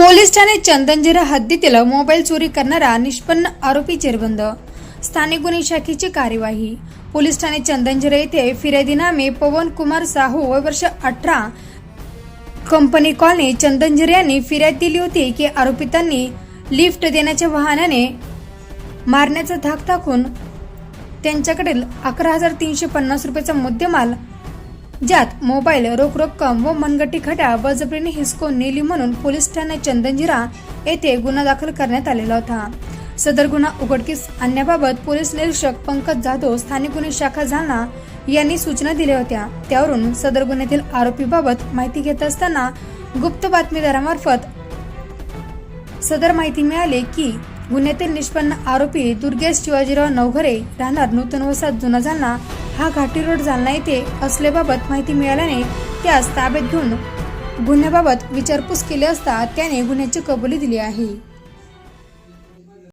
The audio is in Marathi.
पोलीस ठाणे चंदनजिरा हद्दीतील मोबाईल चोरी करणारा निष्पन्न आरोपी जेरबंद. स्थानिक गुन्हे शाखेची कार्यवाही. पोलीस ठाणे चंदनजिरा येथे फिर्यादीनामे पवन कुमार साहू व वर्ष अठरा. कंपनी कॉलनी चंदनजिरा यांनी फिर्याद दिली होती की आरोपितांनी लिफ्ट देण्याच्या वाहनाने मारण्याचा धाक टाकून त्यांच्याकडील अकरा हजार तीनशे पन्नास रुपयाचा मुद्देमाल ज्यात मोबाईल रोख रक्कम व मनगटी खट्या बळजबरीने हिसकून नेली म्हणून पोलीस ठाणे चंदनजिरा येथे गुन्हा दाखल करण्यात आलेला होता. सदर गुन्हा उघडकीस आणण्याबाबत पोलीस निरीक्षक पंकज जाधव स्थानिक गुन्हे शाखा जालना यांनी सूचना दिल्या होत्या. त्यावरून सदर गुन्ह्यातील आरोपीबाबत माहिती घेत असताना गुप्त बातमीदारामार्फत सदर माहिती मिळाली की गुन्ह्यातील निष्पन्न आरोपी दुर्गेश शिवाजीराव नवघरे राहणार नूतन वसाहत जुना जालना हा घाटी रोड जालना येथे असल्याबाबत माहिती मिळाल्याने त्यास ताब्यात घेऊन गुन्ह्याबाबत विचारपूस केली असता त्याने गुन्ह्याची कबुली दिली आहे.